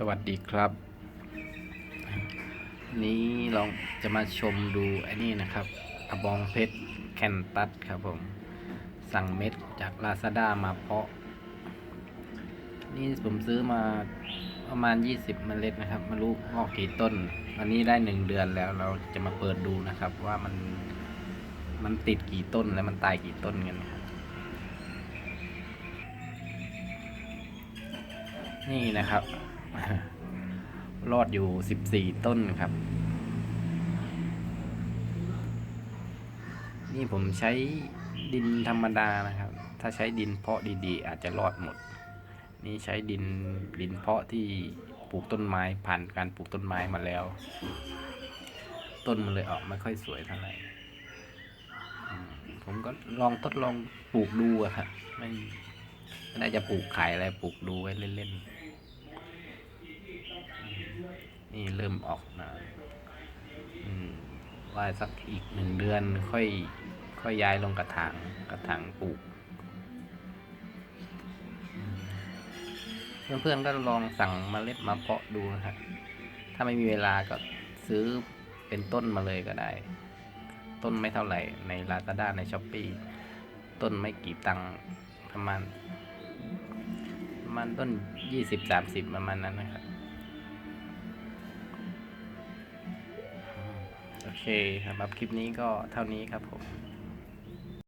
สวัสดีครับ นี้ลองจะมาชมดูไอ้นี่นะครับกระบองเพชรแคนตัสครับผม สั่งเม็ดจากลาซาด้ามาเพาะ นี่ผมซื้อมาประมาณ 20เมล็ดนะครับไมารู้งอกกี่ต้นวันนี้ได้หนึ่งเดือนแล้วเราจะมาเปิดดูนะครับ ว่ามันมันติดกี่ต้นและมันตายกี่ต้นกันครับนี่นะครับ รอดอยู่สิบสี่ต้นครับ นี่ผมใช้ดินธรรมดานะครับ ถ้าใช้ดินเพาะดีๆ อาจจะรอดหมด นี่ใช้ดินดินเพาะที่ปลูกต้นไม้ผ่านการปลูกต้นไม้มาแล้ว ต้นมันเลยออกไม่ค่อยสวยเท่าไหร่ผมก็ลองทดลองปลูกดูอะครับไม่ไม่ได้จะปลูกขายอะไรปลูกดูไว้เล่นๆ นี่เริ่มออกนะว่าสักอีกหนึ่งเดือนค่อยค่อยย้ายลงกระถางกระถางปลูก เพื่อนๆก็ลองสั่งเมล็ดมาเพาะดูนะครับ ถ้าไม่มีเวลาก็ซื้อเป็นต้นมาเลยก็ได้ ต้นไม่เท่าไหร่ใน Lazada ใน s h อ p e e ต้นไม่กี่ตังค์ประมาณประมาณต้นยี่สิบสามสิบประมาณนั้นนะครับ เคสำหรับคลิปนี้ก็เท่านี้ครับผม